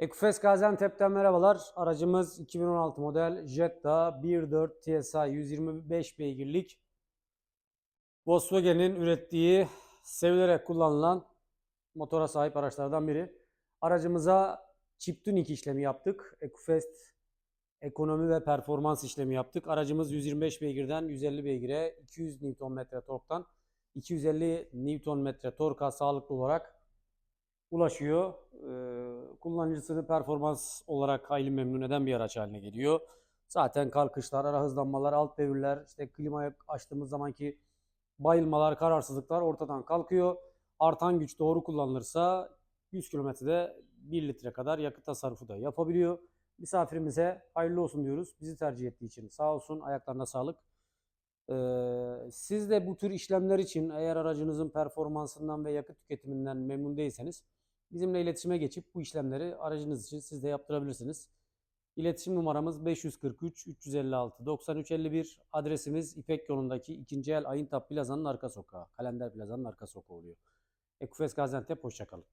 Ekufes Gaziantep'ten merhabalar. Aracımız 2016 model Jetta 1.4 TSI 125 beygirlik Volkswagen'in ürettiği, sevilerek kullanılan motora sahip araçlardan biri. Aracımıza chip tuning işlemi yaptık. Ekufest ekonomi ve performans işlemi yaptık. Aracımız 125 beygirden 150 beygire, 200 Nm torktan 250 Nm torka sağlıklı olarak ulaşıyor. Ee, kullanıcısını performans olarak hayli memnun eden bir araç haline geliyor. Zaten kalkışlar, ara hızlanmalar, alt devirler, işte klimayı açtığımız zamanki bayılmalar, kararsızlıklar ortadan kalkıyor. Artan güç doğru kullanılırsa 100 kilometrede 1 litre kadar yakıt tasarrufu da yapabiliyor. Misafirimize hayırlı olsun diyoruz. Bizi tercih ettiği için sağ olsun, ayaklarına sağlık. Ee, siz de bu tür işlemler için eğer aracınızın performansından ve yakıt tüketiminden memnun değilseniz bizimle iletişime geçip bu işlemleri aracınız için siz de yaptırabilirsiniz. İletişim numaramız 543 356 9351. Adresimiz İpek yolundaki 2. el Ayıntap Plaza'nın arka sokağı. Kalender Plaza'nın arka sokağı oluyor. Ekufes Gaziantep hoşçakalın.